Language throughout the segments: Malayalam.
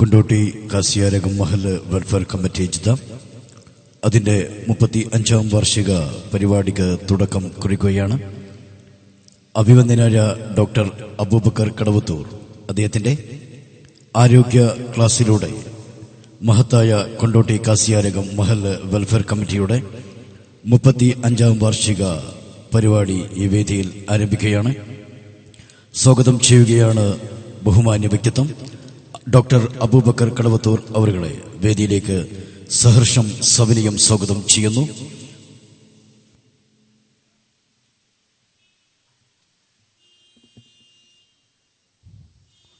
കുണ്ടോട്ടി കാസിയാരകം മഹൽ വെൽഫെയർ കമ്മിറ്റി ജിത അതിന്റെ മുപ്പത്തി അഞ്ചാം വാർഷിക പരിപാടിക്ക് തുടക്കം കുറിക്കുകയാണ്. അഭിവന്ദനായ ഡോക്ടർ അബൂബക്കർ കടവത്തൂർ അദ്ദേഹത്തിന്റെ ആരോഗ്യ ക്ലാസ്സിലൂടെ മഹത്തായ കൊണ്ടോട്ടി കാസിയാരകം മഹൽ വെൽഫെയർ കമ്മിറ്റിയുടെ മുപ്പത്തി അഞ്ചാം വാർഷിക പരിപാടി ഈ വേദിയിൽ ആരംഭിക്കുകയാണ്. സ്വാഗതം ചെയ്യുകയാണ് ബഹുമാന്യ വ്യക്തിത്വം. ഡോക്ടർ അബൂബക്കർ കടവത്തൂർ അവരുകളെ വേദിയിലേക്ക് സഹർഷം സവിനയം സ്വാഗതം ചെയ്യുന്നു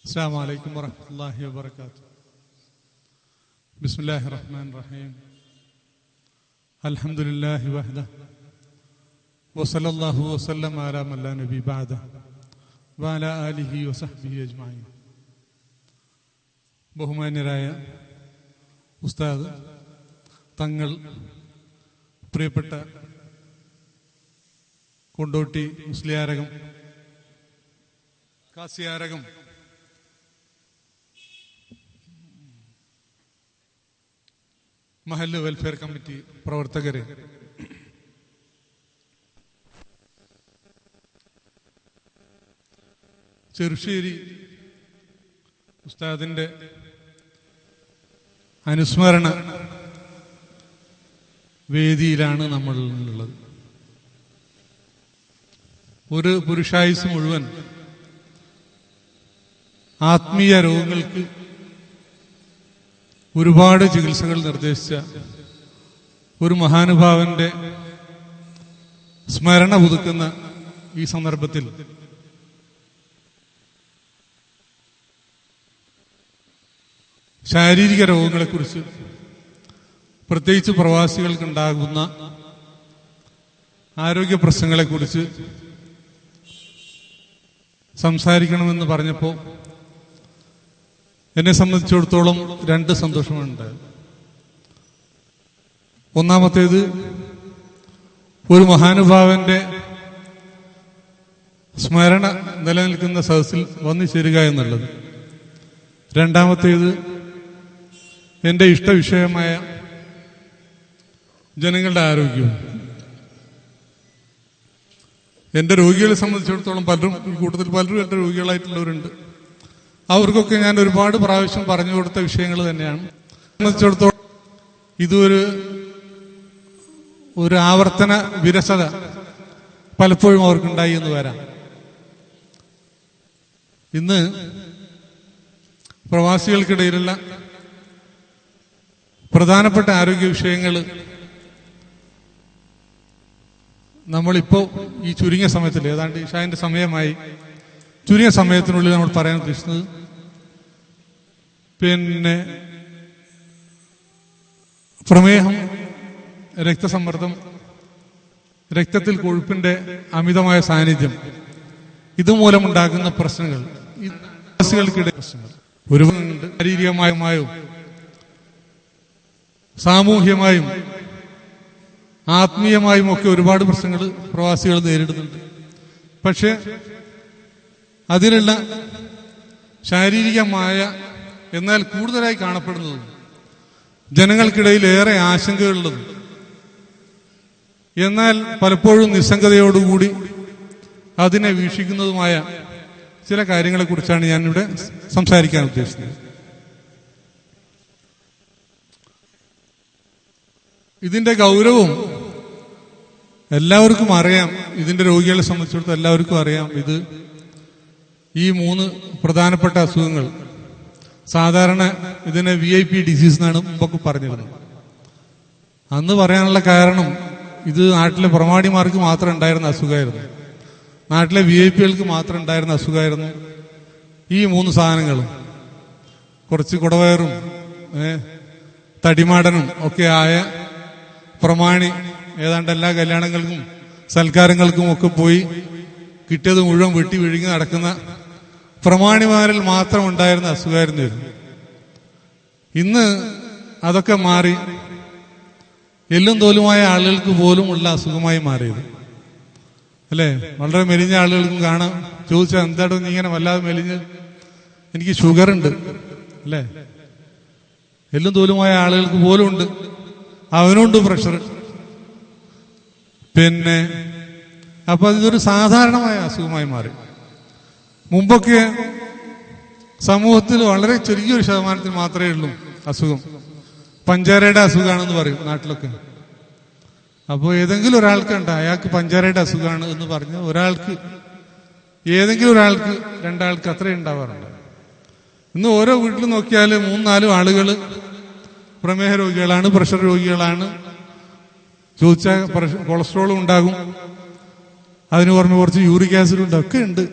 السلام عليكم ورحمة الله وبركاته بسم الله الرحمن الرحيم الحمد لله وحده وصلى الله وسلم على من لا نبي بعده وعلى آله وصحبه أجمعين ബഹുമാന്യരായ ഉസ്താദ് തങ്ങൾ പ്രിയപ്പെട്ട കൊണ്ടോട്ടി മുസ്ലിയാരകം കാസിയാരകം മഹല്ല് വെൽഫെയർ കമ്മിറ്റി പ്രവർത്തകരെ ചെറുശ്ശേരി ഉസ്താദിന്റെ അനുസ്മരണ വേദിയിലാണ് നമ്മൾ ഉള്ളത് ഒരു പുരുഷായുസ് മുഴുവൻ ആത്മീയ രോഗങ്ങൾക്ക് ഒരുപാട് ചികിത്സകൾ നിർദ്ദേശിച്ച ഒരു മഹാനുഭാവന്റെ സ്മരണ പുതുക്കുന്ന ഈ സന്ദർഭത്തിൽ ശാരീരിക രോഗങ്ങളെക്കുറിച്ച് പ്രത്യേകിച്ച് പ്രവാസികൾക്കുണ്ടാകുന്ന ആരോഗ്യ പ്രശ്നങ്ങളെക്കുറിച്ച് സംസാരിക്കണമെന്ന് പറഞ്ഞപ്പോൾ എന്നെ സംബന്ധിച്ചിടത്തോളം രണ്ട് സന്തോഷമുണ്ട് ഒന്നാമത്തേത് ഒരു മഹാനുഭാവന്റെ സ്മരണ നിലനിൽക്കുന്ന സദസ്സിൽ വന്നു ചേരുക എന്നുള്ളത്. രണ്ടാമത്തേത് എന്റെ ഇഷ്ടവിഷയമായ ജനങ്ങളുടെ ആരോഗ്യവും. എന്റെ രോഗികളെ സംബന്ധിച്ചിടത്തോളം പലരും ഈ കൂട്ടത്തിൽ പലരും എന്റെ രോഗികളായിട്ടുള്ളവരുണ്ട്. അവർക്കൊക്കെ ഞാൻ ഒരുപാട് പ്രാവശ്യം പറഞ്ഞു കൊടുത്ത വിഷയങ്ങൾ തന്നെയാണ്. സംബന്ധിച്ചിടത്തോളം ഇതൊരു ഒരു ആവർത്തന വിരസത പലപ്പോഴും അവർക്കുണ്ടായി എന്ന് വരാം. ഇന്ന് പ്രവാസികൾക്കിടയിലുള്ള പ്രധാനപ്പെട്ട ആരോഗ്യ വിഷയങ്ങൾ നമ്മളിപ്പോ ഈ ചുരുങ്ങിയ സമയത്തിൽ ഏതാണ്ട് ഇഷാന്റെ സമയമായി ചുരുങ്ങിയ സമയത്തിനുള്ളിൽ നമ്മൾ പറയാൻ ഉദ്ദേശിക്കുന്നത് പിന്നെ പ്രമേഹം രക്തസമ്മർദ്ദം രക്തത്തിൽ കൊഴുപ്പിന്റെ അമിതമായ സാന്നിധ്യം ഇതുമൂലമുണ്ടാകുന്ന പ്രശ്നങ്ങൾ പ്രശ്നങ്ങൾ ഒരുപാട് ശാരീരികമായും സാമൂഹ്യമായും ആത്മീയമായും ഒക്കെ ഒരുപാട് പ്രശ്നങ്ങൾ പ്രവാസികൾ നേരിടുന്നുണ്ട്. പക്ഷെ അതിനുള്ള ശാരീരികമായ എന്നാൽ കൂടുതലായി കാണപ്പെടുന്നത് ജനങ്ങൾക്കിടയിൽ ഏറെ ആശങ്കകളുള്ളതും എന്നാൽ പലപ്പോഴും നിസ്സംഗതയോടുകൂടി അതിനെ വീക്ഷിക്കുന്നതുമായ ചില കാര്യങ്ങളെക്കുറിച്ചാണ് ഞാനിവിടെ സംസാരിക്കാൻ ഉദ്ദേശിക്കുന്നത്. ഇതിന്റെ ഗൗരവം എല്ലാവർക്കും അറിയാം. ഇതിന്റെ രോഗികളെ സംബന്ധിച്ചിടത്തോളം എല്ലാവർക്കും അറിയാം. ഇത് ഈ മൂന്ന് പ്രധാനപ്പെട്ട അസുഖങ്ങൾ. സാധാരണ ഇതിനെ വി ഐ പി ഡിസീസ് എന്നാണ് മുമ്പൊക്കെ പറഞ്ഞിരുന്നത്. അന്ന് പറയാനുള്ള കാരണം ഇത് നാട്ടിലെ പ്രമാണിമാർക്ക് മാത്രം ഉണ്ടായിരുന്ന അസുഖമായിരുന്നു. നാട്ടിലെ വി ഐ പികൾക്ക് മാത്രം ഉണ്ടായിരുന്ന അസുഖമായിരുന്നു ഈ മൂന്ന് സാധനങ്ങളും. കുറച്ച് കുടവയറും തടിമാടനും ഒക്കെ ആയ പ്രമാണി ഏതാണ്ട് എല്ലാ കല്യാണങ്ങൾക്കും സൽക്കാരങ്ങൾക്കും ഒക്കെ പോയി കിട്ടിയത് മുഴുവൻ വെട്ടി വിഴുങ്ങി നടക്കുന്ന പ്രമാണിമാരിൽ മാത്രം ഉണ്ടായിരുന്ന അസുഖമായിരുന്നു ഇത്. ഇന്ന് അതൊക്കെ മാറി എല്ലും തോലുമായ ആളുകൾക്ക് പോലും ഉള്ള അസുഖമായി മാറിയത്. അല്ലേ? വളരെ മെലിഞ്ഞ ആളുകൾക്കും കാണാം. ചോദിച്ചാൽ എന്താടോ നീ ഇങ്ങനെ വല്ലാതെ മെലിഞ്ഞ്? എനിക്ക് ഷുഗർ ഉണ്ട് അല്ലേ? എല്ലും തോലുമായ ആളുകൾക്ക് പോലും ഉണ്ട് അവനുണ്ട് പ്രഷർ പിന്നെ അപ്പൊ ഇതൊരു സാധാരണമായ അസുഖമായി മാറി. മുമ്പൊക്കെ സമൂഹത്തിൽ വളരെ ചെറിയൊരു ശതമാനത്തിൽ മാത്രമേ ഉള്ളൂ അസുഖം. പഞ്ചാരയുടെ അസുഖമാണെന്ന് പറയും നാട്ടിലൊക്കെ. അപ്പോൾ ഏതെങ്കിലും ഒരാൾക്കുണ്ട് അയാൾക്ക് പഞ്ചാരയുടെ അസുഖമാണ് എന്ന് പറഞ്ഞ് ഒരാൾക്ക് ഏതെങ്കിലും ഒരാൾക്ക് രണ്ടാൾക്ക് അത്രേ ഉണ്ടാവാറുണ്ട്. ഇന്ന് ഓരോ വീട്ടിൽ നോക്കിയാൽ മൂന്നാലും ആളുകൾ പ്രമേഹ രോഗികളാണ് പ്രഷർ രോഗികളാണ്. ചോദിച്ചാൽ കൊളസ്ട്രോൾ ഉണ്ടാകും. അതിന് പറഞ്ഞ് കുറച്ച് യൂറിക് ആസിഡ് ഉണ്ട് ഒക്കെ ഉണ്ട്.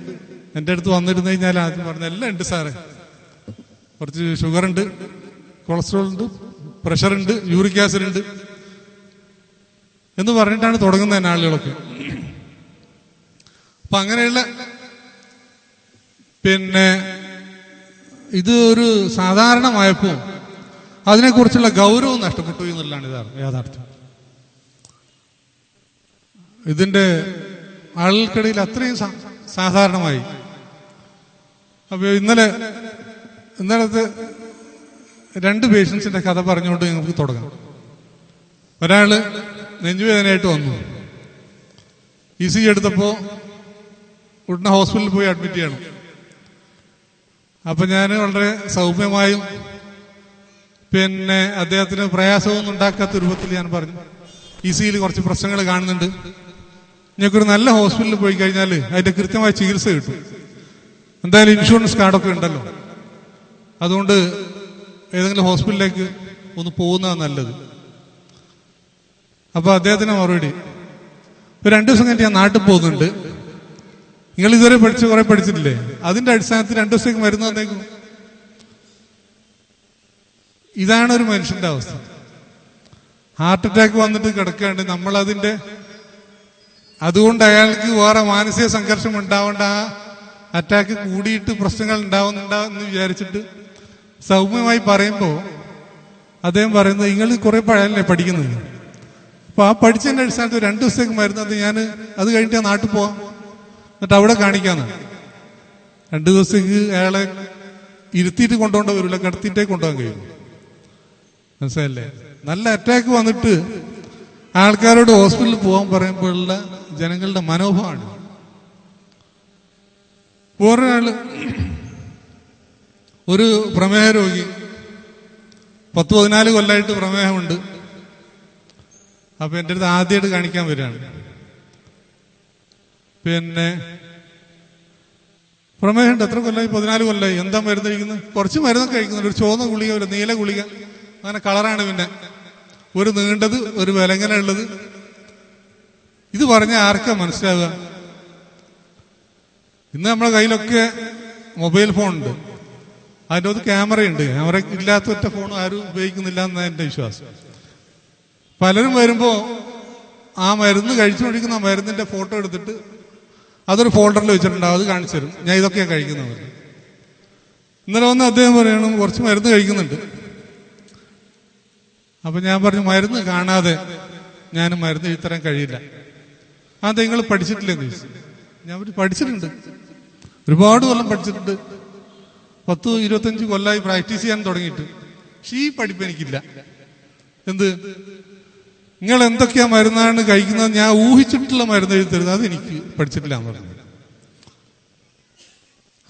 എന്റെ അടുത്ത് വന്നിരുന്നു കഴിഞ്ഞാൽ ആദ്യം പറഞ്ഞ എല്ലാം ഉണ്ട് സാറേ. കുറച്ച് ഷുഗർ ഉണ്ട് കൊളസ്ട്രോൾ ഉണ്ട് പ്രഷർ ഉണ്ട് യൂറിക് ആസിഡ് ഉണ്ട്. എന്ന് പറഞ്ഞിട്ടാണ് തുടങ്ങുന്നത് തന്നെ ആളുകളൊക്കെ. അപ്പൊ അങ്ങനെയുള്ള പിന്നെ ഇത് ഒരു സാധാരണമായപ്പോ അതിനെക്കുറിച്ചുള്ള ഗൗരവം നഷ്ടപ്പെട്ടു എന്നുള്ളതാണ് ഇതാണ് യാഥാർത്ഥ്യം. ഇതിന്റെ ആളുകൾക്കിടയിൽ അത്രയും സാധാരണമായി. അപ്പൊ ഇന്നലെ ഇന്നലത്തെ രണ്ട് പേഷ്യൻസിന്റെ കഥ പറഞ്ഞുകൊണ്ട് നമുക്ക് തുടങ്ങാം. ഒരാൾ നെഞ്ചുവേദനയായിട്ട് വന്നു. ഇ സി എടുത്തപ്പോ ഉടനെ ഹോസ്പിറ്റലിൽ പോയി അഡ്മിറ്റ് ചെയ്യണം. അപ്പൊ ഞാൻ വളരെ സൗമ്യമായും പിന്നെ അദ്ദേഹത്തിന് പ്രയാസമൊന്നും ഉണ്ടാക്കാത്ത രൂപത്തിൽ ഞാൻ പറഞ്ഞു. ഇ സിയിൽ കുറച്ച് പ്രശ്നങ്ങൾ കാണുന്നുണ്ട്. ഞങ്ങൾക്കൊരു നല്ല ഹോസ്പിറ്റലിൽ പോയി കഴിഞ്ഞാൽ അതിന്റെ കൃത്യമായ ചികിത്സ കിട്ടും. എന്തായാലും ഇൻഷുറൻസ് കാർഡൊക്കെ ഉണ്ടല്ലോ. അതുകൊണ്ട് ഏതെങ്കിലും ഹോസ്പിറ്റലിലേക്ക് ഒന്ന് പോകുന്നതാണ് നല്ലത്. അപ്പൊ അദ്ദേഹത്തിന് മറുപടി. ഒരു രണ്ടു ദിവസം കഴിഞ്ഞ് ഞാൻ നാട്ടിൽ പോകുന്നുണ്ട്. നിങ്ങൾ ഇതുവരെ പഠിച്ച് കുറെ പഠിച്ചിട്ടില്ലേ? അതിന്റെ അടിസ്ഥാനത്തിൽ രണ്ടു ദിവസത്തേക്ക് മരുന്ന് തന്നേക്കും. ഇതാണ് ഒരു മനുഷ്യന്റെ അവസ്ഥ. ഹാർട്ട് അറ്റാക്ക് വന്നിട്ട് കിടക്കാണ്ട് നമ്മൾ അതിന്റെ അതുകൊണ്ട് അയാൾക്ക് വേറെ മാനസിക സംഘർഷം ഉണ്ടാവേണ്ട ആ അറ്റാക്ക് കൂടിയിട്ട് പ്രശ്നങ്ങൾ ഉണ്ടാവുന്നുണ്ടാവെന്ന് വിചാരിച്ചിട്ട് സൗമ്യമായി പറയുമ്പോൾ അദ്ദേഹം പറയുന്നത് നിങ്ങൾ കുറെ പഴയല്ലേ പഠിക്കുന്നത്? അപ്പൊ ആ പഠിച്ചതിന്റെ അടിസ്ഥാനത്തിൽ രണ്ടു ദിവസത്തേക്ക് മരുന്നത് ഞാൻ അത് കഴിഞ്ഞിട്ട് നാട്ടിൽ പോവാം. എന്നിട്ട് അവിടെ കാണിക്കാന്ന്. രണ്ടു ദിവസത്തേക്ക് അയാളെ ഇരുത്തിയിട്ട് കൊണ്ടുപോകേണ്ട വരില്ല കിടത്തിയിട്ടേ കൊണ്ടുപോകാൻ കഴിയും മനസ്സിലല്ലേ നല്ല അറ്റാക്ക് വന്നിട്ട് ആൾക്കാരോട് ഹോസ്പിറ്റലിൽ പോകാൻ പറയുമ്പോഴുള്ള ജനങ്ങളുടെ മനോഭാവമാണ്. ഒരാൾ ഒരു പ്രമേഹ രോഗി പത്ത് പതിനാല് കൊല്ലമായിട്ട് പ്രമേഹമുണ്ട്. അപ്പൊ എന്റെ അടുത്ത് ആദ്യമായിട്ട് കാണിക്കാൻ വരികയാണ്. പിന്നെ പ്രമേഹമുണ്ട്. എത്ര കൊല്ലമായി പതിനാല് കൊല്ലമായി എന്താ മരുന്ന് കഴിക്കുന്നത്? കുറച്ച് മരുന്നൊക്കെ കഴിക്കുന്നുണ്ട്. ഒരു ചുവന്ന ഗുളിക ഒരു നീല ഗുളിക. അങ്ങനെ കളറാണ് പിന്നെ. ഒരു നീണ്ടത് ഒരു വിലങ്ങന ഉള്ളത്. ഇത് പറഞ്ഞ ആർക്കാ മനസ്സിലാവുക? ഇന്ന് നമ്മുടെ കയ്യിലൊക്കെ മൊബൈൽ ഫോൺ ഉണ്ട് അതിന്റെ അത് ക്യാമറയുണ്ട്. ക്യാമറ ഇല്ലാത്ത ഒറ്റ ഫോൺ ആരും ഉപയോഗിക്കുന്നില്ല എന്നാണ് എന്റെ വിശ്വാസം. പലരും വരുമ്പോ ആ മരുന്ന് കഴിച്ചുകൊണ്ടിരിക്കുന്ന ആ മരുന്നിന്റെ ഫോട്ടോ എടുത്തിട്ട് അതൊരു ഫോൾഡറിൽ വെച്ചിട്ടുണ്ടാവും. അത് കാണിച്ചു തരും. ഞാൻ ഇതൊക്കെയാണ് കഴിക്കുന്നത് ഇന്നലെ വന്ന് അദ്ദേഹം പറയണം കുറച്ച് മരുന്ന് കഴിക്കുന്നുണ്ട്. അപ്പൊ ഞാൻ പറഞ്ഞു മരുന്ന് കാണാതെ ഞാൻ മരുന്ന് ഇത്തരം കഴിയില്ല. ആ നിങ്ങൾ പഠിച്ചിട്ടില്ലെന്ന് ചോദിച്ചു ഞാൻ പഠിച്ചിട്ടുണ്ട്. ഒരുപാട് കൊല്ലം പഠിച്ചിട്ടുണ്ട്. പത്ത് ഇരുപത്തഞ്ച് കൊല്ലമായി പ്രാക്ടീസ് ചെയ്യാൻ തുടങ്ങിയിട്ട്. പക്ഷേ ഈ പഠിപ്പ് എനിക്കില്ല. എന്ത്? നിങ്ങൾ എന്തൊക്കെയാ മരുന്നാണ് കഴിക്കുന്നത്? ഞാൻ ഊഹിച്ചിട്ടുള്ള മരുന്ന് എഴുതരുത് അത് എനിക്ക് പഠിച്ചിട്ടില്ല എന്ന് പറഞ്ഞു.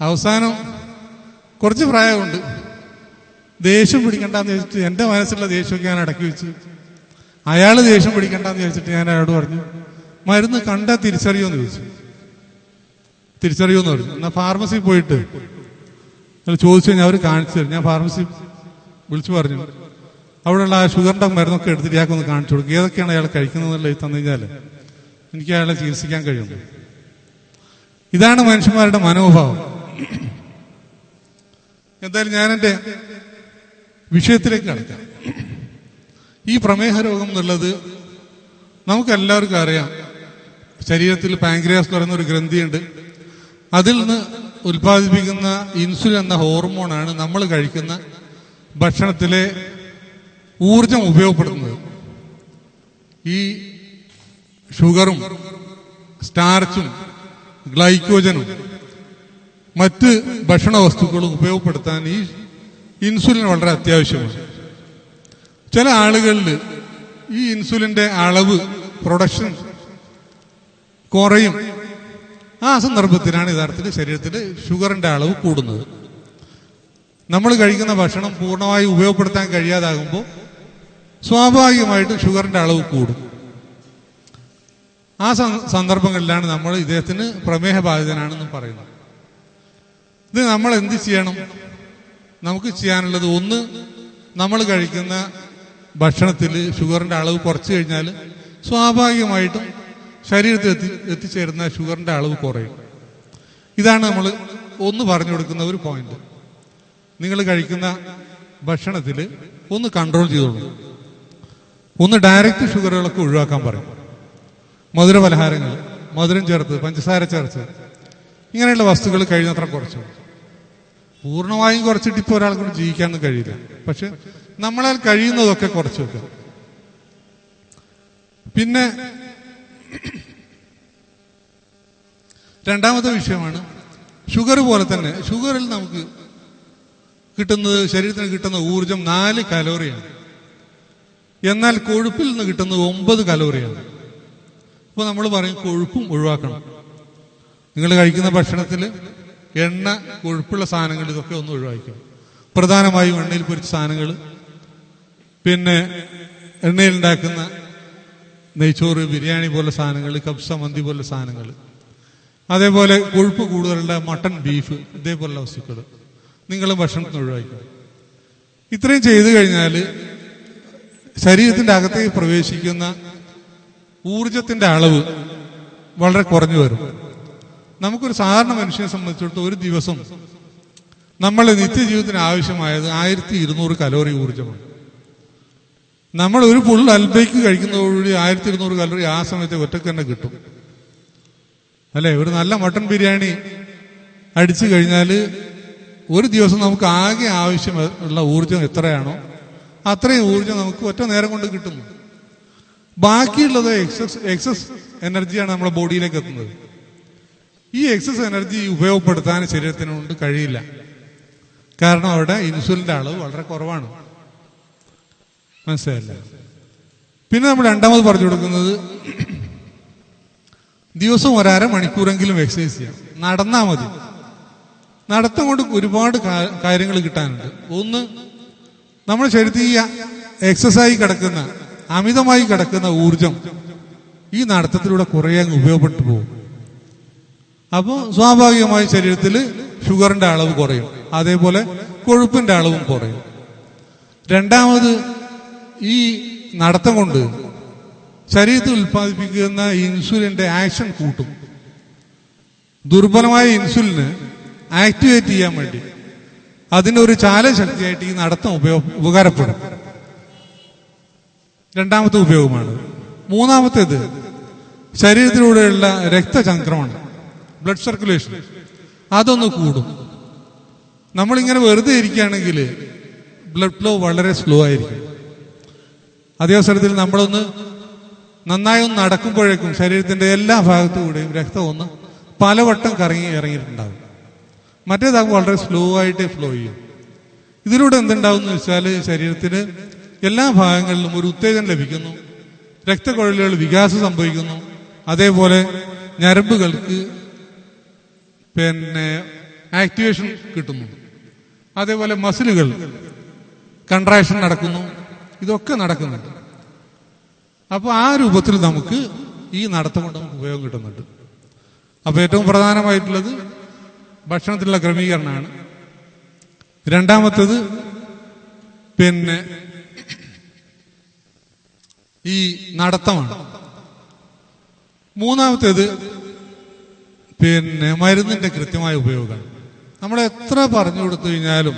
അവസാനം കുറച്ച് പ്രായമുണ്ട്. ദേഷ്യം പിടിക്കണ്ടെന്ന് ചോദിച്ചിട്ട് എന്റെ മനസ്സിലുള്ള ദേഷ്യമൊക്കെ ഞാൻ അടക്കി വെച്ചു. അയാൾ ദേഷ്യം പിടിക്കണ്ടെന്ന് ചോദിച്ചിട്ട് ഞാൻ അയാളോട് പറഞ്ഞു മരുന്ന് കണ്ടാൽ തിരിച്ചറിയോന്ന് ചോദിച്ചു. തിരിച്ചറിയോന്ന് പറഞ്ഞു. എന്നാ ഫാർമസിയിൽ പോയിട്ട്. ചോദിച്ചു കഴിഞ്ഞാൽ അവർ കാണിച്ചു തരും. ഞാൻ ഫാർമസി വിളിച്ചു പറഞ്ഞു. അവിടെയുള്ള ആ ഷുഗറിന്റെ മരുന്നൊക്കെ എടുത്തിട്ട് ഇയാൾക്കൊന്ന് കാണിച്ചു കൊടുക്കും. ഏതൊക്കെയാണ് അയാൾ കഴിക്കുന്നതെന്നുള്ള തന്നു കഴിഞ്ഞാൽ എനിക്ക് അയാളെ ചികിത്സിക്കാൻ കഴിയുന്നു. ഇതാണ് മനുഷ്യന്മാരുടെ മനോഭാവം. എന്തായാലും ഞാൻ എന്റെ വിഷയത്തിലേക്ക് കടക്കാം. ഈ പ്രമേഹ രോഗം എന്നുള്ളത് നമുക്ക് എല്ലാവർക്കും അറിയാം. ശരീരത്തിൽ പാങ്ക്രിയാസ് പറയുന്ന ഒരു ഗ്രന്ഥിയുണ്ട്. അതിൽ നിന്ന് ഉൽപ്പാദിപ്പിക്കുന്ന ഇൻസുലിൻ എന്ന ഹോർമോണാണ് നമ്മൾ കഴിക്കുന്ന ഭക്ഷണത്തിലെ ഊർജം ഉപയോഗപ്പെടുത്തുന്നത്. ഈ ഷുഗറും സ്റ്റാർച്ചും ഗ്ലൈക്കോജനും മറ്റ് ഭക്ഷണ വസ്തുക്കളും ഉപയോഗപ്പെടുത്താൻ ഈ ഇൻസുലിൻ വളരെ അത്യാവശ്യമാണ്. ചില ആളുകളിൽ ഈ ഇൻസുലിന്റെ അളവ് പ്രൊഡക്ഷൻ കുറയും. ആ സന്ദർഭത്തിലാണ് യഥാർത്ഥത്തിൽ ശരീരത്തിൽ ഷുഗറിന്റെ അളവ് കൂടുന്നത്. നമ്മൾ കഴിക്കുന്ന ഭക്ഷണം പൂർണമായി ഉപയോഗപ്പെടുത്താൻ കഴിയാതാകുമ്പോൾ സ്വാഭാവികമായിട്ടും ഷുഗറിന്റെ അളവ് കൂടും. ആ സന്ദർഭങ്ങളിലാണ് നമ്മൾ ഇദ്ദേഹത്തിന് പ്രമേഹ ബാധിതനാണെന്ന് പറയുന്നത്. ഇത് നമ്മൾ എന്ത് ചെയ്യണം? നമുക്ക് ചെയ്യാനുള്ളത് ഒന്ന് നമ്മൾ കഴിക്കുന്ന ഭക്ഷണത്തിൽ ഷുഗറിന്റെ അളവ് കുറച്ച് കഴിഞ്ഞാൽ സ്വാഭാവികമായിട്ടും ശരീരത്തിൽ എത്തി എത്തിച്ചേരുന്ന ഷുഗറിന്റെ അളവ് കുറയും. ഇതാണ് നമ്മൾ ഒന്ന് പറഞ്ഞു കൊടുക്കുന്ന ഒരു പോയിന്റ് നിങ്ങൾ കഴിക്കുന്ന ഭക്ഷണത്തിൽ ഒന്ന് കൺട്രോൾ ചെയ്തോളൂ. ഒന്ന് ഡയറക്റ്റ് ഷുഗറുകളൊക്കെ ഒഴിവാക്കാൻ പറയും. മധുര പലഹാരങ്ങൾ മധുരം ചേർത്ത് പഞ്ചസാര ചേർത്ത് ഇങ്ങനെയുള്ള വസ്തുക്കൾ കഴിയുന്നത്ര കുറച്ചു. പൂർണമായും കുറച്ചിട്ട് ഇപ്പോൾ ഒരാൾ കൊണ്ട് ജീവിക്കാനൊന്നും കഴിയില്ല. പക്ഷെ നമ്മളാൽ കഴിയുന്നതൊക്കെ കുറച്ച് പിന്നെ രണ്ടാമത്തെ വിഷയമാണ് ഷുഗർ പോലെ തന്നെ ഷുഗറിൽ നമുക്ക് കിട്ടുന്നത് ശരീരത്തിന് കിട്ടുന്ന ഊർജം നാല് കലോറിയാണ്. എന്നാൽ കൊഴുപ്പിൽ നിന്ന് കിട്ടുന്നത് ഒമ്പത് കലോറിയാണ്. അപ്പൊ നമ്മൾ പറയും കൊഴുപ്പും ഒഴിവാക്കണം. നിങ്ങൾ കഴിക്കുന്ന ഭക്ഷണത്തിൽ എണ്ണ കൊഴുപ്പുള്ള സാധനങ്ങൾ ഇതൊക്കെ ഒന്ന് ഒഴിവാക്കുക പ്രധാനമായും എണ്ണയിൽ പൊരിച്ച സാധനങ്ങൾ പിന്നെ എണ്ണയിൽ ഉണ്ടാക്കുന്ന നെയ്ച്ചോറ് ബിരിയാണി പോലെ സാധനങ്ങൾ കബ്സ മന്തി പോലെ സാധനങ്ങൾ. അതേപോലെ കൊഴുപ്പ് കൂടുതലുള്ള മട്ടൺ ബീഫ് ഇതേപോലുള്ള വസ്തുക്കൾ. നിങ്ങൾ ഭക്ഷണത്തിന് ഒഴിവാക്കും ഇത്രയും ചെയ്തു കഴിഞ്ഞാൽ ശരീരത്തിന്റെ അകത്തേക്ക് പ്രവേശിക്കുന്ന ഊർജത്തിന്റെ അളവ് വളരെ കുറഞ്ഞു വരും. നമുക്കൊരു സാധാരണ മനുഷ്യനെ സംബന്ധിച്ചിടത്തോളം ഒരു ദിവസം നമ്മളെ നിത്യജീവിതത്തിന് ആവശ്യമായത് ആയിരത്തി ഇരുന്നൂറ് കലോറി ഊർജമാണ്. നമ്മൾ ഒരു ഫുൾ അൽബൈക്ക് കഴിക്കുന്നതോടുകൂടി ആയിരത്തി ഇരുന്നൂറ് കലോറി ആ സമയത്ത് ഒറ്റയ്ക്ക് തന്നെ കിട്ടും. അല്ലെ? ഒരു നല്ല മട്ടൺ ബിരിയാണി അടിച്ചു കഴിഞ്ഞാൽ ഒരു ദിവസം നമുക്ക് ആകെ ആവശ്യമുള്ള ഊർജം എത്രയാണോ അത്രയും ഊർജം നമുക്ക് ഒറ്റ നേരം കൊണ്ട് കിട്ടും. ബാക്കിയുള്ളത് എക്സസ് എക്സസ് എനർജിയാണ് നമ്മുടെ ബോഡിയിലേക്ക് എത്തുന്നത്. ഈ എക്സസ് എനർജി ഉപയോഗപ്പെടുത്താൻ ശരീരത്തിന് കൊണ്ട് കഴിയില്ല. കാരണം അവിടെ ഇൻസുലിന്റെ അളവ് വളരെ കുറവാണ്. മനസ്സിലായില്ല? പിന്നെ നമ്മൾ രണ്ടാമത് പറഞ്ഞു കൊടുക്കുന്നത് ദിവസം ഒരര മണിക്കൂറെങ്കിലും എക്സസൈസ് ചെയ്യാം നടന്നാൽ മതി. നടത്തം കൊണ്ട് ഒരുപാട് കാര്യങ്ങൾ കിട്ടാനുണ്ട്. ഒന്ന് നമ്മുടെ ശരീരത്തിൽ ഈ എക്സസൈസായി കിടക്കുന്ന അമിതമായി കിടക്കുന്ന ഊർജം ഈ നടത്തത്തിലൂടെ കുറേ അങ്ങ് ഉപയോഗപ്പെട്ടു പോകും. അപ്പോൾ സ്വാഭാവികമായി ശരീരത്തിൽ ഷുഗറിന്റെ അളവ് കുറയും. അതേപോലെ കൊഴുപ്പിന്റെ അളവും കുറയും. രണ്ടാമത് ഈ നടത്തം കൊണ്ട് ശരീരത്തിൽ ഉൽപ്പാദിപ്പിക്കുന്ന ഇൻസുലിന്റെ ആക്ഷൻ കൂട്ടും. ദുർബലമായ ഇൻസുലിന് ആക്ടിവേറ്റ് ചെയ്യാൻ വേണ്ടി അതിനൊരു ചാലശക്തിയായിട്ട് ഈ നടത്തം ഉപയോഗ ഉപകാരപ്പെടും. രണ്ടാമത്തെ ഉപയോഗമാണ്. മൂന്നാമത്തേത് ശരീരത്തിലൂടെയുള്ള രക്തചംക്രമണം. Blood circulation. അതൊന്ന് കൂടും. നമ്മളിങ്ങനെ വെറുതെ ഇരിക്കുകയാണെങ്കിൽ ബ്ലഡ് ഫ്ലോ വളരെ സ്ലോ ആയിരിക്കും. അതേ അവസരത്തിൽ നമ്മളൊന്ന് നന്നായി ഒന്ന് നടക്കുമ്പോഴേക്കും ശരീരത്തിന്റെ എല്ലാ ഭാഗത്തുകൂടെയും രക്തം ഒന്ന് പലവട്ടം കറങ്ങി ഇറങ്ങിയിട്ടുണ്ടാകും മറ്റേതാകുമ്പോൾ വളരെ സ്ലോ ആയിട്ട് ഫ്ലോ ചെയ്യും. ഇതിലൂടെ എന്തുണ്ടാവും എന്ന് വെച്ചാൽ ശരീരത്തിന് എല്ലാ ഭാഗങ്ങളിലും ഒരു ഉത്തേജനം ലഭിക്കുന്നു. രക്തക്കുഴലുകൾ വികാസം സംഭവിക്കുന്നു. അതേപോലെ ഞരമ്പുകൾക്ക് പിന്നെ ആക്ടിവേഷൻ കിട്ടുന്നു. അതേപോലെ മസിലുകൾ കൺട്രാക്ഷൻ നടക്കുന്നു. ഇതൊക്കെ നടക്കുന്നുണ്ട്. അപ്പോൾ ആ രൂപത്തിൽ നമുക്ക് ഈ നടത്തം കൊണ്ട് നമുക്ക് ഉപയോഗം കിട്ടുന്നുണ്ട്. അപ്പോൾ ഏറ്റവും പ്രധാനമായിട്ടുള്ളത് ഭക്ഷണത്തിലുള്ള ക്രമീകരണമാണ്. രണ്ടാമത്തത് പിന്നെ ഈ നടത്തമാണ്. മൂന്നാമത്തേത് പിന്നെ മരുന്നിന്റെ കൃത്യമായ ഉപയോഗം. നമ്മൾ എത്ര പറഞ്ഞു കൊടുത്തു കഴിഞ്ഞാലും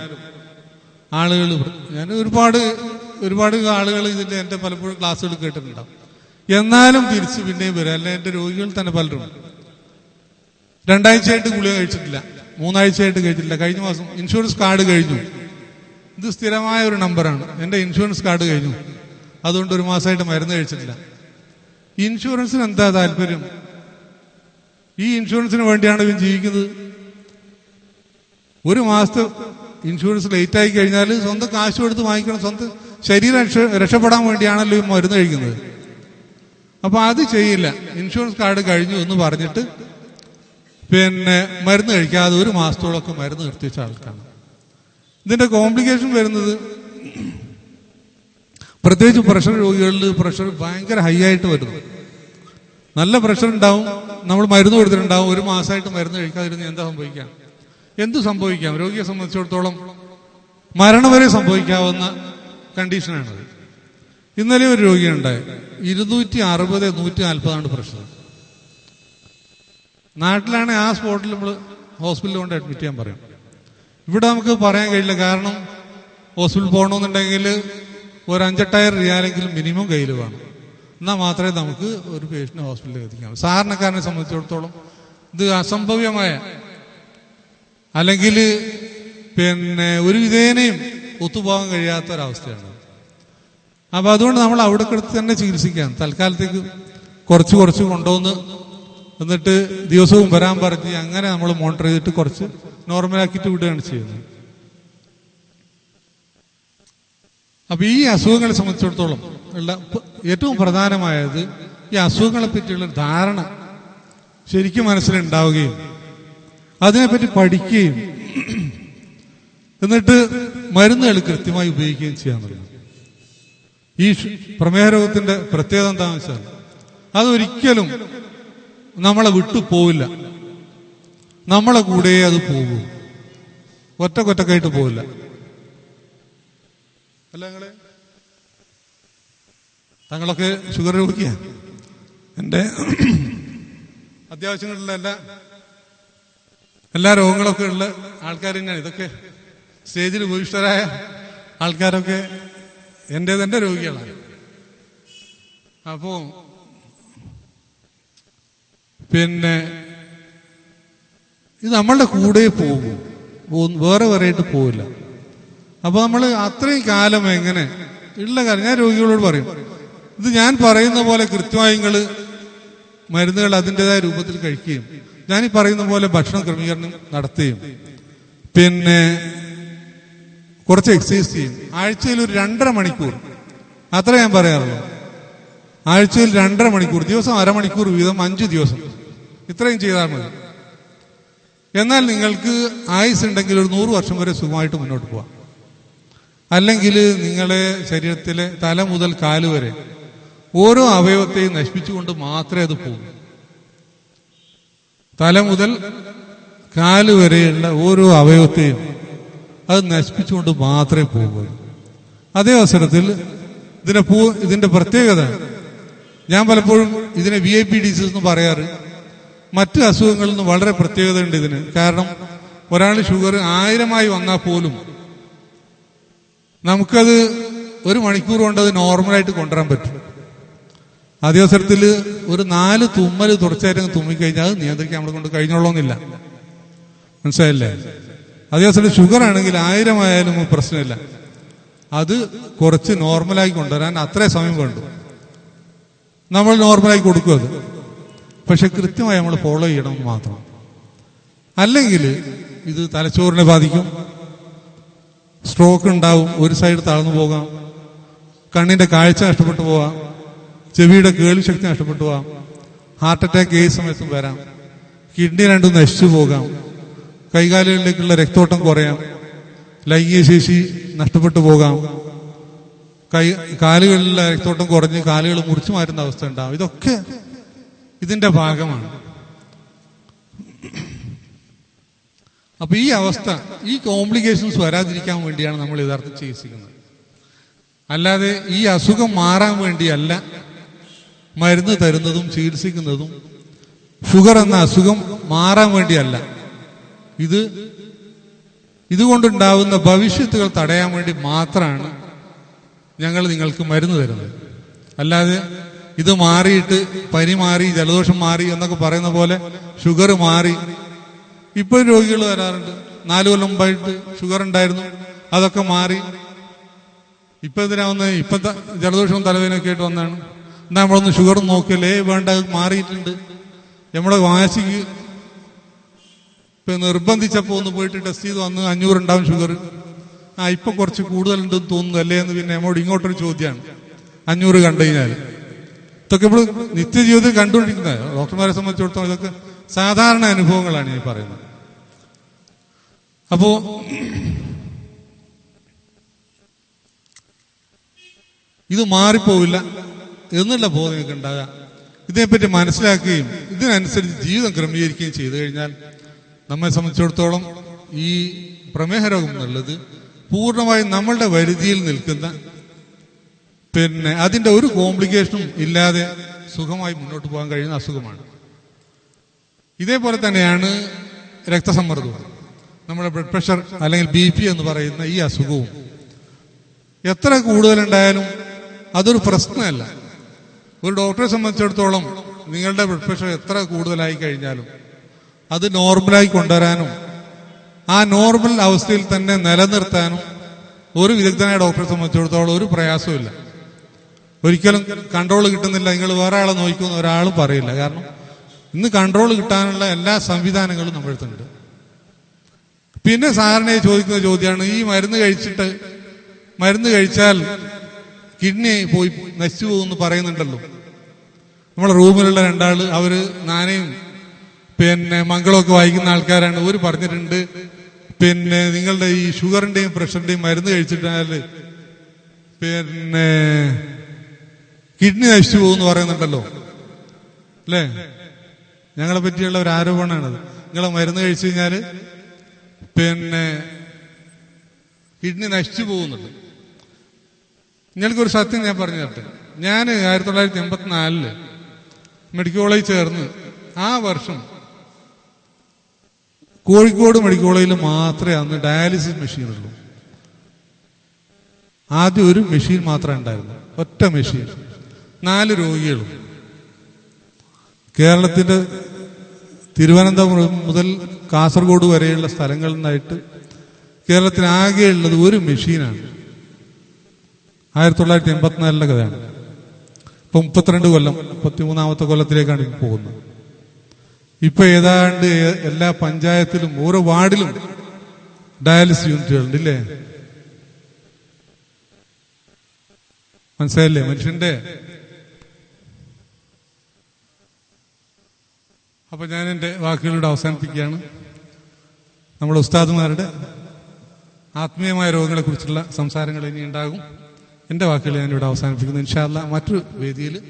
ആളുകൾ ഞാൻ ഒരുപാട് ഒരുപാട് ആളുകൾ ഇതിന്റെ എന്റെ പലപ്പോഴും ക്ലാസ്സുകൾ കേട്ടിട്ടുണ്ടാവും. എന്നാലും തിരിച്ചു പിന്നെയും വരും. അല്ലെ എന്റെ രോഗികൾ തന്നെ പലരും രണ്ടാഴ്ചയായിട്ട് ഗുളിക കഴിച്ചിട്ടില്ല. മൂന്നാഴ്ചയായിട്ട് കഴിച്ചിട്ടില്ല. കഴിഞ്ഞ മാസം ഇൻഷുറൻസ് കാർഡ് കഴിഞ്ഞു. ഇത് സ്ഥിരമായ ഒരു നമ്പറാണ്. എന്റെ ഇൻഷുറൻസ് കാർഡ് കഴിഞ്ഞു. അതുകൊണ്ട് ഒരു മാസമായിട്ട് മരുന്ന് കഴിച്ചിട്ടില്ല. ഇൻഷുറൻസിന് എന്താ താല്പര്യം? ഈ ഇൻഷുറൻസിന് വേണ്ടിയാണ് ഇവൻ ജീവിക്കുന്നത്. ഒരു മാസത്തെ ഇൻഷുറൻസ് ലേറ്റ് ആയി കഴിഞ്ഞാൽ സ്വന്തം കാശ് എടുത്ത് വാങ്ങിക്കണം സ്വന്തം ശരീരം രക്ഷപ്പെടാൻ വേണ്ടിയാണല്ലോ ഈ മരുന്ന് കഴിക്കുന്നത്. അപ്പൊ അത് ചെയ്യില്ല. ഇൻഷുറൻസ് കാർഡ് കഴിഞ്ഞു എന്ന് പറഞ്ഞിട്ട് പിന്നെ മരുന്ന് കഴിക്കാതെ ഒരു മാസത്തോളമൊക്കെ മരുന്ന് നിർത്തിവെച്ച ആൾക്കാണ്. ഇതിന്റെ കോംപ്ലിക്കേഷൻ വരുന്നത് പ്രത്യേകിച്ച് പ്രഷർ രോഗികളിൽ പ്രഷർ ഭയങ്കര ഹൈ ആയിട്ട് വരുന്നു. നല്ല പ്രഷർ ഉണ്ടാവും നമ്മൾ മരുന്ന് കൊടുത്തിട്ടുണ്ടാവും ഒരു മാസമായിട്ട് മരുന്ന് കഴിക്കാതിരുന്ന് എന്താ സംഭവിക്കാം എന്ത് സംഭവിക്കാം? രോഗിയെ സംബന്ധിച്ചിടത്തോളം മരണം വരെ സംഭവിക്കാവുന്ന കണ്ടീഷനാണത് ഇന്നലെ ഒരു രോഗിയുണ്ടായി ഇരുന്നൂറ്റി അറുപത് നൂറ്റി നാൽപ്പതാണ് പ്രഷർ നാട്ടിലാണെങ്കിൽ ആ സ്പോട്ടിൽ നമ്മൾ ഹോസ്പിറ്റലിൽ കൊണ്ട് അഡ്മിറ്റ് ചെയ്യാൻ പറയും. ഇവിടെ നമുക്ക് പറയാൻ കഴിയില്ല. കാരണം ഹോസ്പിറ്റലിൽ പോകണമെന്നുണ്ടെങ്കിൽ ഒരു അഞ്ചെട്ടായിരം റിയാലെങ്കിലും മിനിമം കയ്യിൽ വേണം. എന്നാൽ മാത്രമേ നമുക്ക് ഒരു പേഷ്യന്റ് ഹോസ്പിറ്റലിൽ എത്തിക്കാൻ. സാധാരണക്കാരനെ സംബന്ധിച്ചിടത്തോളം ഇത് അസംഭവ്യമായ അല്ലെങ്കിൽ പിന്നെ ഒരു വിധേനയും ഒത്തുപോകാൻ കഴിയാത്ത ഒരവസ്ഥയാണ് അപ്പൊ അതുകൊണ്ട് നമ്മൾ അവിടെ കിടത്ത് തന്നെ ചികിത്സിക്കാം തൽക്കാലത്തേക്ക് കുറച്ച് കുറച്ച് കൊണ്ടുവന്ന് എന്നിട്ട് ദിവസവും വരാൻ പറഞ്ഞ് അങ്ങനെ നമ്മൾ മോണിറ്റർ ചെയ്തിട്ട് കുറച്ച് നോർമലാക്കിയിട്ട് വിടുകയാണ് ചെയ്യുന്നത്. അപ്പൊ ഈ അസുഖങ്ങളെ സംബന്ധിച്ചിടത്തോളം ഉള്ള ഏറ്റവും പ്രധാനമായത് ഈ അസുഖങ്ങളെ പറ്റിയുള്ള ധാരണ ശരിക്കും മനസ്സിലുണ്ടാവുകയും അതിനെപ്പറ്റി പഠിക്കുകയും എന്നിട്ട് മരുന്നുകൾ കൃത്യമായി ഉപയോഗിക്കുകയും ചെയ്യാൻ ചെയ്യാന്നുള്ളത് ഈ പ്രമേഹ രോഗത്തിന്റെ പ്രത്യേകത എന്താണെന്ന് വെച്ചാൽ അതൊരിക്കലും നമ്മളെ വിട്ടു പോവില്ല. നമ്മളെ കൂടെ അത് പോകും. ഒറ്റക്കൊറ്റക്കായിട്ട് പോവില്ല. അല്ല നിങ്ങൾ? താങ്കളൊക്കെ ഷുഗർ രോഗിയാ എന്റെ അത്യാവശ്യങ്ങളുള്ള എല്ലാ എല്ലാ രോഗങ്ങളൊക്കെ ഉള്ള ആൾക്കാർ തന്നെയാണ്. ഇതൊക്കെ സ്റ്റേജിൽ ഭൂയിഷ്ഠരായ ആൾക്കാരൊക്കെ എന്റെ തന്നെ രോഗികളാണ്. അപ്പോ പിന്നെ ഇത് നമ്മളുടെ കൂടെ പോകും. വേറെ വേറെ ആയിട്ട് പോവില്ല. അപ്പൊ നമ്മൾ അത്രയും കാലം എങ്ങനെ ഉള്ള കാര്യം ഞാൻ രോഗികളോട് പറയും. ഇത് ഞാൻ പറയുന്ന പോലെ കൃത്യമായി നിങ്ങൾ മരുന്നുകൾ അതിന്റെതായ രൂപത്തിൽ കഴിക്കുകയും ഞാൻ ഈ പറയുന്ന പോലെ ഭക്ഷണ ക്രമീകരണം നടത്തുകയും പിന്നെ കുറച്ച് എക്സസൈസ് ചെയ്യും. ആഴ്ചയിൽ ഒരു രണ്ടര മണിക്കൂർ. അത്ര ഞാൻ പറയാറുള്ളൂ. ആഴ്ചയിൽ രണ്ടര മണിക്കൂർ ദിവസം അരമണിക്കൂർ വീതം അഞ്ച് ദിവസം. ഇത്രയും ചെയ്താൽ മതി. എന്നാൽ നിങ്ങൾക്ക് ആയുസ് ഉണ്ടെങ്കിൽ ഒരു നൂറ് വർഷം വരെ സുഖമായിട്ട് മുന്നോട്ട് പോവാം. അല്ലെങ്കിൽ നിങ്ങളെ ശരീരത്തിലെ തല മുതൽ കാൽ വരെ ഓരോ അവയവത്തെയും നശിപ്പിച്ചുകൊണ്ട് മാത്രമേ അത് പോകൂ. തല മുതൽ കാൽ വരെയുള്ള ഓരോ അവയവത്തെയും അത് നശിപ്പിച്ചുകൊണ്ട് മാത്രമേ പോകൂ. അതേ അവസരത്തിൽ ഇതിനെ പൂ ഇതിന്റെ പ്രത്യേകത ഞാൻ പലപ്പോഴും ഇതിനെ വി ഐ പി ഡിസീസ് എന്ന് പറയാറ് മറ്റ് അസുഖങ്ങളിൽ നിന്ന് വളരെ പ്രത്യേകത ഉണ്ട് ഇതിന്. കാരണം ഒരാൾ ഷുഗർ ആയിരമായി വന്നാൽ പോലും നമുക്കത് ഒരു മണിക്കൂർ കൊണ്ട് അത് നോർമലായിട്ട് കൊണ്ടുവരാൻ പറ്റും. അതേ അവസരത്തിൽ ഒരു നാല് തുമ്മൽ തുടർച്ചയായിട്ട് തുമ്മിക്കഴിഞ്ഞാൽ അത് നിയന്ത്രിക്കാൻ നമ്മളെ കൊണ്ട് കഴിഞ്ഞോളന്നില്ല മനസ്സിലായില്ലേ? അതേ അവസരത്തിൽ ഷുഗർ ആണെങ്കിൽ ആയിരം ആയാലും പ്രശ്നമില്ല. അത് കുറച്ച് നോർമലായി കൊണ്ടുവരാൻ അത്രേ സമയം വേണ്ടു. നമ്മൾ നോർമലായി കൊടുക്കും അത്. പക്ഷെ കൃത്യമായി നമ്മൾ ഫോളോ ചെയ്യണം മാത്രം. അല്ലെങ്കിൽ ഇത് തലച്ചോറിനെ ബാധിക്കും. സ്ട്രോക്ക് ഉണ്ടാവും. ഒരു സൈഡ് താഴ്ന്നു പോകാം. കണ്ണിന്റെ കാഴ്ച നഷ്ടപ്പെട്ടു പോവാം ചെവിയുടെ കേൾവി ശക്തി നഷ്ടപ്പെട്ടു പോവാം. ഹാർട്ട് അറ്റാക്ക് ഏത് സമയത്തും വരാം. കിഡ്നി രണ്ടും നശിച്ചു പോകാം. കൈകാലുകളിലേക്കുള്ള രക്തോട്ടം കുറയാം. ലൈംഗിക ശേഷി നഷ്ടപ്പെട്ടു പോകാം. കൈ കാലുകളിലെ രക്തോട്ടം കുറഞ്ഞ് കാലുകൾ മുറിച്ചു മാറ്റുന്ന അവസ്ഥ ഉണ്ടാവും. ഇതൊക്കെ ഇതിന്റെ ഭാഗമാണ്. അപ്പൊ ഈ അവസ്ഥ ഈ കോംപ്ലിക്കേഷൻസ് വരാതിരിക്കാൻ വേണ്ടിയാണ് നമ്മൾ യഥാർത്ഥം ചികിത്സിക്കുന്നത്. അല്ലാതെ ഈ അസുഖം മാറാൻ വേണ്ടിയല്ല മരുന്ന് തരുന്നതും ചികിത്സിക്കുന്നതും ഷുഗർ എന്ന അസുഖം മാറാൻ വേണ്ടിയല്ല. ഇത് ഇതുകൊണ്ടുണ്ടാവുന്ന ഭവിഷ്യത്തുകൾ തടയാൻ വേണ്ടി മാത്രമാണ് ഞങ്ങൾ നിങ്ങൾക്ക് മരുന്ന് തരുന്നത്. അല്ലാതെ ഇത് മാറിയിട്ട് പനി മാറി ജലദോഷം മാറി എന്നൊക്കെ പറയുന്ന പോലെ ഷുഗർ മാറി. ഇപ്പൊ രോഗികൾ വരാറുണ്ട്. നാലു കൊല്ലം മുമ്പായിട്ട് ഷുഗർ ഉണ്ടായിരുന്നു അതൊക്കെ മാറി. ഇപ്പൊ എന്തിനാ വന്നത് ഇപ്പത്തെ ജലദോഷവും തലവേദനയൊക്കെ ആയിട്ട് വന്നാണ് നമ്മളൊന്ന് ഷുഗർ നോക്കിയല്ലേ വേണ്ട മാറിയിട്ടുണ്ട്. നമ്മുടെ വാശിക്ക് ഇപ്പൊ നിർബന്ധിച്ചപ്പോ ഒന്ന് പോയിട്ട് ടെസ്റ്റ് ചെയ്ത് വന്ന് അഞ്ഞൂറ് ഉണ്ടാവും ഷുഗർ. ആ ഇപ്പൊ കുറച്ച് കൂടുതലുണ്ടെന്ന് തോന്നുന്നു അല്ലേ എന്ന് പിന്നെ നമ്മോട് ഇങ്ങോട്ടൊരു ചോദ്യമാണ്. അഞ്ഞൂറ് കണ്ടു കഴിഞ്ഞാൽ ഇതൊക്കെ ഇപ്പോൾ നിത്യജീവിതത്തിൽ കണ്ടുകൊണ്ടിരിക്കുന്നത്. ഡോക്ടർമാരെ സംബന്ധിച്ചിടത്തോളം ഇതൊക്കെ സാധാരണ അനുഭവങ്ങളാണ് ഞാൻ പറയുന്നത്. അപ്പോ ഇത് മാറിപ്പോവില്ല. എന്നുള്ള ബോധം നിങ്ങൾക്ക് ഉണ്ടാകുക ഇതിനെപ്പറ്റി മനസ്സിലാക്കുകയും ഇതിനനുസരിച്ച് ജീവിതം ക്രമീകരിക്കുകയും ചെയ്തു കഴിഞ്ഞാൽ നമ്മെ സംബന്ധിച്ചിടത്തോളം ഈ പ്രമേഹ രോഗം എന്നുള്ളത് പൂർണമായും നമ്മളുടെ വരുതിയിൽ നിൽക്കുന്ന പിന്നെ അതിന്റെ ഒരു കോംപ്ലിക്കേഷനും ഇല്ലാതെ സുഖമായി മുന്നോട്ട് പോകാൻ കഴിയുന്ന അസുഖമാണ്. ഇതേപോലെ തന്നെയാണ് രക്തസമ്മർദ്ദവും. നമ്മുടെ ബ്ലഡ് പ്രഷർ അല്ലെങ്കിൽ ബി പി എന്ന് പറയുന്ന ഈ അസുഖവും. എത്ര കൂടുതലുണ്ടായാലും അതൊരു പ്രശ്നമല്ല. ഒരു ഡോക്ടറെ സംബന്ധിച്ചിടത്തോളം നിങ്ങളുടെ ബ്ലഡ് പ്രഷർ എത്ര കൂടുതലായി കഴിഞ്ഞാലും അത് നോർമലായി കൊണ്ടുവരാനും ആ നോർമൽ അവസ്ഥയിൽ തന്നെ നിലനിർത്താനും ഒരു വിദഗ്ധനായ ഡോക്ടറെ സംബന്ധിച്ചിടത്തോളം ഒരു പ്രയാസമില്ല ഒരിക്കലും കൺട്രോൾ കിട്ടുന്നില്ല. നിങ്ങൾ വേറെ ആളെ നോക്കുമെന്ന് ഒരാളും പറയില്ല. കാരണം ഇന്ന് കൺട്രോൾ കിട്ടാനുള്ള എല്ലാ സംവിധാനങ്ങളും നമ്മുടെ അടുത്തുണ്ട്. പിന്നെ സാറിനെ ചോദിക്കുന്ന ചോദ്യമാണ് ഈ മരുന്ന് കഴിച്ചിട്ട് മരുന്ന് കഴിച്ചാൽ കിഡ്നി പോയി നശിച്ചു പോകുമെന്ന് പറയുന്നുണ്ടല്ലോ. നമ്മളെ റൂമിലുള്ള രണ്ടാൾ അവർ നാനയും പിന്നെ മംഗളമൊക്കെ വായിക്കുന്ന ആൾക്കാരാണ്. ഒരു പറഞ്ഞിട്ടുണ്ട് പിന്നെ നിങ്ങളുടെ ഈ ഷുഗറിന്റെയും പ്രഷറിന്റെയും മരുന്ന് കഴിച്ചിട്ടാൽ പിന്നെ കിഡ്നി നശിച്ചു പോകുമെന്ന് പറയുന്നുണ്ടല്ലോ. അല്ലേ? ഞങ്ങളെ പറ്റിയുള്ള ഒരു ആരോപണമാണത്. നിങ്ങളെ മരുന്ന് കഴിച്ചു കഴിഞ്ഞാൽ പിന്നെ കിഡ്നി നശിച്ചു പോകുന്നുണ്ട്. നിങ്ങൾക്കൊരു സത്യം ഞാൻ പറഞ്ഞു തരട്ടെ. ഞാൻ ആയിരത്തി തൊള്ളായിരത്തി എൺപത്തിനാലിൽ മെഡിക്കൽ കോളേജ് ചേർന്ന് ആ വർഷം കോഴിക്കോട് മെഡിക്കൽ കോളേജിൽ മാത്രമേ അന്ന് ഡയാലിസിസ് മെഷീൻ ഉള്ളൂ. ആദ്യം ഒരു മെഷീൻ മാത്രമേ ഉണ്ടായിരുന്നു ഒറ്റ മെഷീൻ നാല് രോഗികളും. കേരളത്തിന്റെ തിരുവനന്തപുരം മുതൽ കാസർഗോഡ് വരെയുള്ള സ്ഥലങ്ങളിൽ നിന്നായിട്ട് കേരളത്തിന് ആകെയുള്ളത് ഒരു മെഷീനാണ് ആയിരത്തി തൊള്ളായിരത്തി എൺപത്തിനാലിലെ കഥയാണ്. ഇപ്പൊ മുപ്പത്തിരണ്ട് കൊല്ലം മുപ്പത്തിമൂന്നാമത്തെ കൊല്ലത്തിലേക്കാണ് പോകുന്നത്. ഇപ്പൊ ഏതാണ്ട് എല്ലാ പഞ്ചായത്തിലും ഓരോ വാർഡിലും ഡയാലിസിസ് യൂണിറ്റുകളുണ്ട് ഇല്ലേ? മനസ്സിലായില്ലേ? മനുഷ്യന്റെ അപ്പൊ ഞാൻ എന്റെ വാക്കുകളിലൂടെ അവസാനിപ്പിക്കുകയാണ്. നമ്മുടെ ഉസ്താദുമാരുടെ ആത്മീയമായ രോഗങ്ങളെ കുറിച്ചുള്ള സംസാരങ്ങൾ ഇനി ഉണ്ടാകും. എന്റെ വാക്കുകൾ ഞാനിവിടെ അവസാനിപ്പിക്കുന്നു. ഇൻഷാല്ല മറ്റൊരു വേദിയിൽ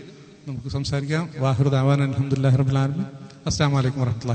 നമുക്ക് സംസാരിക്കാം. വാഹൃദ് ആവാൻ അലഹമുല്ലാ അസ്സാം വലൈക്കും വർഹമുല്ലാ